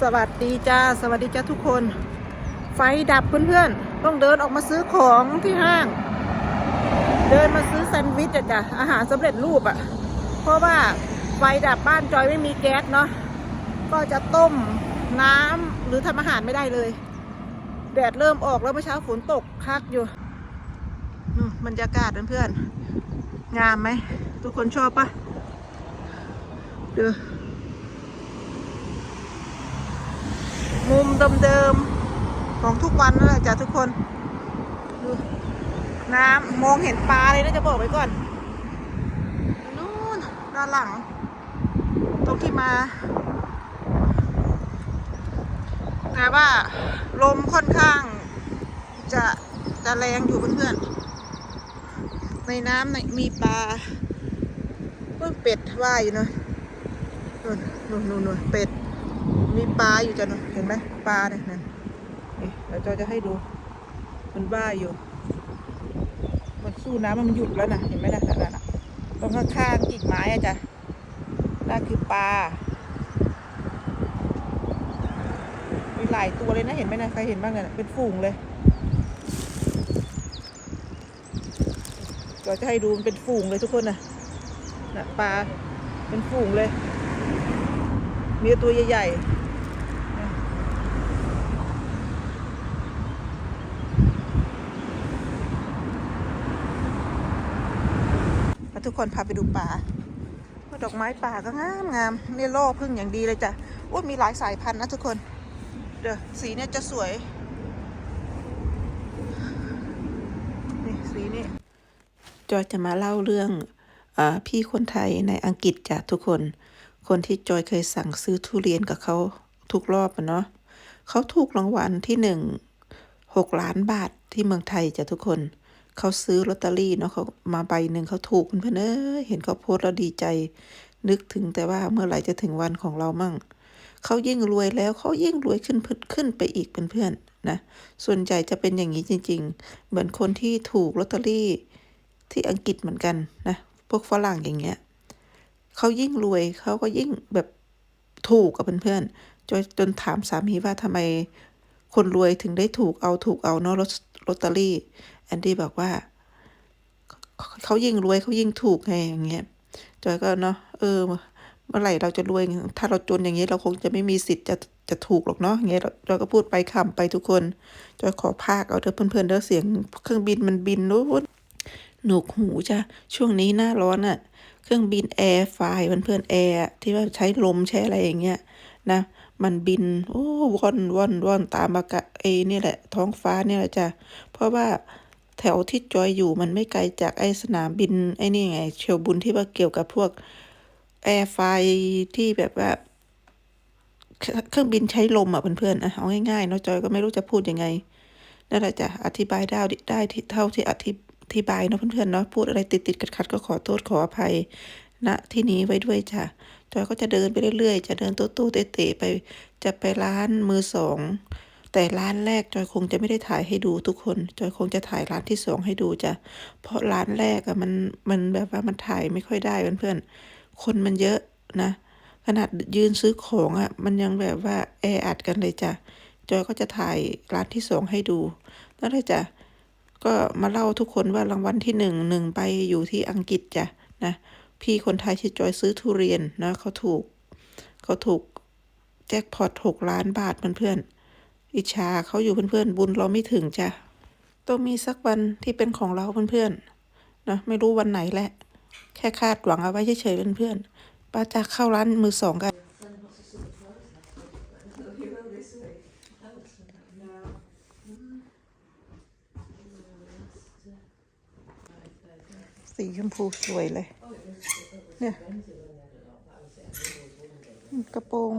สวัสดีจ้า สวัสดีจ้าทุกคน ไฟดับเพื่อนๆ ต้องเดินออกมาซื้อของที่ห้าง เดินมาซื้อแซนด์วิชจ้ะอาหารสำเร็จรูปอะเพราะว่าไฟดับบ้านจอยไม่มีแก๊สเนาะ ก็จะต้มน้ำหรือทำอาหารไม่ได้เลย แดดเริ่มออกแล้วเมื่อเช้าฝนตกคักอยู่บรรยากาศเพื่อนๆ งามไหม ทุกคนชอบปะดู มุม เดิมๆของทุกวันนั่นแหละจ้ะทุกคนดูน้ำมองเห็นปลาเลยนะจะบอกไว้ก่อนนู่นด้านหลังตรงที่มา แต่ว่าลมค่อนข้าง จะจะแรงอยู่เพื่อนๆในน้ำในมีปลาเพิ่งเป็ดว่ายอยู่เนอะนู่นนู่นนู่นนู่นเป็ด มีปลาอยู่จ้ะเนอะเห็นไหมปลาเนี่ยนั่นนี่เดี๋ยวจอจะให้ดู มันว่ายอยู่ มันสู้น้ำมันหยุดแล้วนะเห็นไหมนะนั่นน่ะตรงข้างๆกิ่งไม้อะจ้ะนั่นคือปลามีหลายตัวเลยนะเห็นไหมนะใครเห็นบ้างเนี่ยเป็นฝูงเลยจอยจะให้ดูมันเป็นฝูงเลยทุกคนนะน่ะปลาเป็นฝูงเลย มีตัวใหญ่ๆนะมา ทุกคนพาไปดูป่าดอกไม้ป่าก็งามงามนี่ล่พึ่งอย่างดีเลยจ้ะโอ้มีหลายสายพันธุ์นะทุกคน เดี๋ยวสีเนี่ยจะสวย นี่สีนี่จอยจะมาเล่าเรื่องอพี่คนไทยในอังกฤษจ้ะทุกคน คนที่จอยเคยสั่งซื้อทุเรียนกับเขาทุกรอบอะเนาะเขาถูกรางวัลที่หนึ่งหกล้านบาทที่เมืองไทยจ้ะทุกคน เขาซื้อลอตเตอรี่เนาะเขามาใบหนึ่งเขาถูกเพื่อนเอ้ยเห็นเขาโพสต์แล้วดีใจ นึกถึงแต่ว่าเมื่อไหร่จะถึงวันของเรามั่งเขายิ่งรวยแล้วเขายิ่งรวยขึ้นขึ้นไปอีกเพื่อนๆนะส่วนใหญ่จะเป็นอย่างนี้จริง ๆ เหมือนคนที่ถูกลอตเตอรี่ที่อังกฤษเหมือนกันนะพวกฝรั่งอย่างเงี้ยเขายิ่งรวยเขาก็ยิ่งแบบถูกกับเพื่อนๆจนจนถามสามีว่าทำไมคนรวยถึงได้ถูกเอาถูกเอาเนาะลอลอตเตอรี่ แอนดี้บอกว่าเขายิ่งรวยเขายิ่งถูกไงอย่างเงี้ยจอยก็เนาะเออ เมื่อไหร่เราจะรวย ถ้าเราจนอย่างนี้ยเราคงจะไม่มีสิทธิ์จะจะถูกหรอกเนาะอย่างเงี้ยเราก็พูดไปขำไปทุกคนจอยขอพากเอาเถอะเพื่อนๆเด้อเสียงเครื่องบินมันบินนู้นหนวกหูจ้ะช่วงนี้หน้าร้อนอะ่ะ เครื่องบินแอร์ไฟเพื่อนๆแอร์ที่ว่าใช้ลมใช้อะไรอย่างเงี้ยนะมันบิน โอ้ว่อนว่อนว่อนตามอากาศเอนี่แหละ ท้องฟ้าเนี่ยแหละจ้ะเพราะว่า แถวที่จอยอยู่มันไม่ไกลจากไอ้สนามบิน ไอ้นี่ไง เชลบุนที่ว่าเกี่ยวกับพวกแอร์ไฟที่แบบว่าเครื่องบินใช้ลมอะเพื่อนๆอะเอาง่ายๆเนาะจอยก็ไม่รู้จะพูดยังไงนั่นแหละจ้ะอธิบายได้ได้ที่เท่าที่อธิอธิบายเนาะเพื่อนๆเนาะพูดอะไรติดติดขัดขัดๆก็ขอโทษขออภัยณที่นี้ไว้ด้วยจ้ะจอยก็จะเดินไปเรื่อยๆ จะเดินตู้ตู้เตะๆไป จะไปร้านมือสอง แต่ร้านแรกจอยคงจะไม่ได้ถ่ายให้ดูทุกคน จอยคงจะถ่ายร้านที่สองให้ดูจ้ะ เพราะร้านแรกอะมันมันแบบว่ามันถ่ายไม่ค่อยได้เพื่อนๆ คนมันเยอะนะ ขนาดยืนซื้อของอะ่ะมันยังแบบว่าแออัดกันเลยจ้ะ จอยก็จะถ่ายร้านที่สองให้ดูนั่นเลยจ้ะ ก็มาเล่าทุกคนว่ารางวัลที่หนึ่งหนึ่งใบอยู่ที่อังกฤษจ้ะนะ พี่คนไทยที่จอยซื้อทุเรียนนะเขาถูกเขาถูกแจ็คพอตหกล้านบาทเพื่อนๆ อิจฉาเขาอยู่เพื่อนๆ บุญเราไม่ถึงจ้ะ ต้องมีสักวันที่เป็นของเราเพื่อนๆนะไม่รู้วันไหนแหละ แค่คาดหวังเอาไว้เฉยๆเพื่อนๆป้าจะเข้าร้านมือสองกันสีชมพูสวยเลย เนี่ยกระโปรง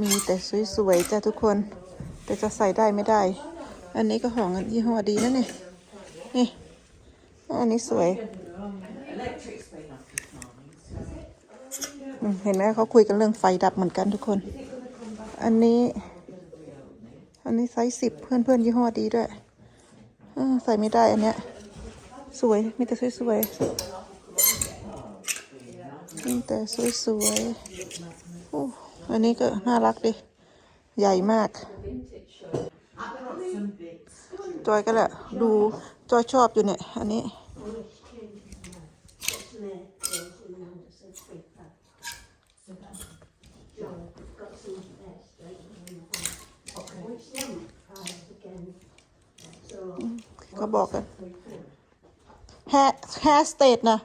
มีแต่สวยๆจ้ะทุกคน แต่จะใส่ได้ไม่ได้ อันนี้ก็ของยี่ห้อดีนะเนี่ยนี่ อันนี้สวย เห็นไหมเขาคุยกันเรื่องไฟดับเหมือนกันทุกคน อันนี้ อันนี้ไซส์สิบเพื่อนเพื่อนๆยี่ห้อดีด้วยใส่ไม่ได้อันเนี้ย สวย มีแต่สวยๆมีแต่สวยๆ อันนี้ก็น่ารักดิ ใหญ่มาก จอยก็แหละ ดูจอยชอบอยู่เนี่ย อันนี้เขาบอกกันแฮแฮสเตทนะ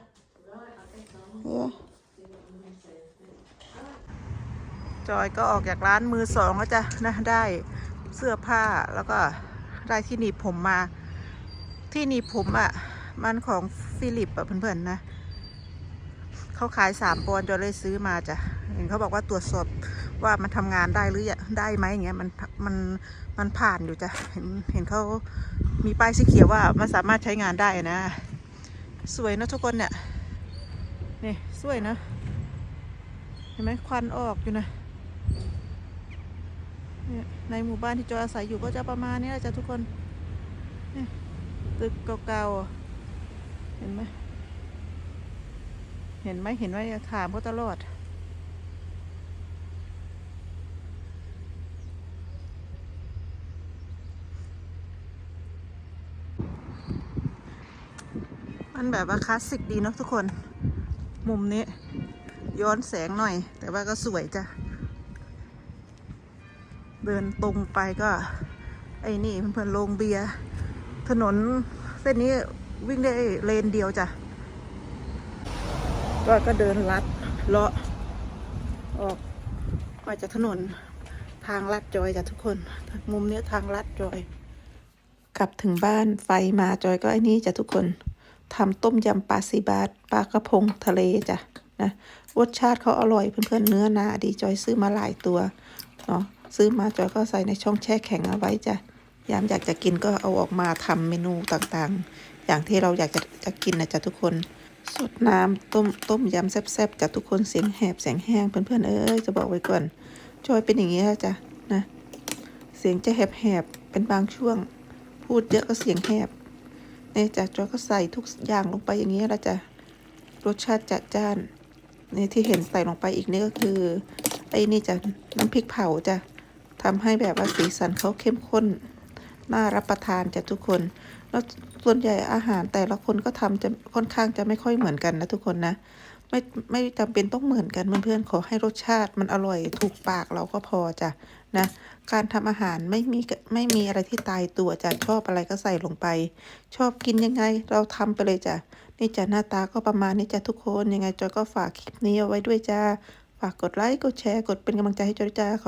เนี่ย จอยก็ออกจากร้านมือสองแล้วจ้ะนะได้เสื้อผ้าแล้วก็ได้ที่หนีบผมมา ที่หนีบผมอะ่ะ มันของฟิลิปอะเพื่อนๆนะเขาขายสามปอนด์จอยเลยซื้อมาจ้ะเห็นเขาบอกว่าตรวจสอบว่ามันทำงานได้หรือยังได้ไหมอย่างเงี้ยมันมันมันผ่านอยู่จ้ะเห็นเห็นเขามีป้ายสีเขียวว่ามันสามารถใช้งานได้นะ สวยนะทุกคนเนี่ยนี่สวยนะเห็นไหมควันออกอยู่นะ ในหมู่บ้านที่จอยอาศัยอยู่ก็จะประมาณนี้แหละจ้ะทุกคนนี่ตึกเก่าๆ เห็นไหม เห็นไหมเห็นไหมถามเขาตลอด มันแบบว่าคลาสสิกดีเนาะทุกคน มุมนี้ ย้อนแสงหน่อย แต่ว่าก็สวยจ้ะ เดินตรงไปก็ ไอ้นี่เพื่อนๆโรงเบียร์ถนนเส้นนี้วิ่งได้เลนเดียวจ้ะก็ก็เดินลัดเลาะออกมาจากถนนทางลัดจอยจ้ะทุกคน มุมเนี้ยทางลัดจอย กลับถึงบ้านไฟมาจอยก็ไอ้นี่จ้ะทุกคนทำต้มยำปลาซีบาสปลากระพงทะเลจ้ะนะรสชาติเขาอร่อยเพื่อนๆเนื้อนาดีจอยซื้อมาหลายตัว เนาะซื้อมาจอยก็ใส่ในช่องแช่แข็งเอาไว้จ้ะยามอยากจะกินก็เอาออกมาทำเมนูต่างๆ อย่างที่เราอยากจะจะกินนะจ้ะทุกคนสดน้ำต้มต้มยำแซ่บๆจากทุกคนเสียงแหบเสียงแห้งเพื่อนๆเอ้ยจะบอกไว้ก่อนจอยเป็นอย่างนี้จ้ะนะเสียงจะแหบๆเป็นบางช่วง พูดเยอะก็เสียงแหบเนี่ยจ้ะจอยก็ใส่ทุกอย่างลงไปอย่างนี้แล้วจ้ะรสชาติจัดจ้านนี่ที่เห็นใส่ลงไปอีกนี่ก็คือ ไอ้นี่จะน้ำพริกเผาจะทำให้แบบว่าสีสันเขาเข้มข้น น่ารับประทานจ้ะทุกคน แล้วส่วนใหญ่อาหารแต่ละคนก็ทำจะค่อนข้างจะไม่ค่อยเหมือนกันนะทุกคนนะ ไม่ไม่จำเป็นต้องเหมือนกันเพื่อนๆขอให้รสชาติมันอร่อยถูกปากเราก็พอจ้ะนะ การทำอาหารไม่มีไม่มีอะไรที่ตายตัวจ้ะชอบอะไรก็ใส่ลงไป ชอบกินยังไงเราทำไปเลยจ้ะนี่จ้ะหน้าตาก็ประมาณนี้จ้ะทุกคนยังไงจอยก็ฝากคลิปนี้เอาไว้ด้วยจ้า ฝากกดไลค์ กดแชร์ กดเป็นกำลังใจให้จอยด้วยจ้าขอบ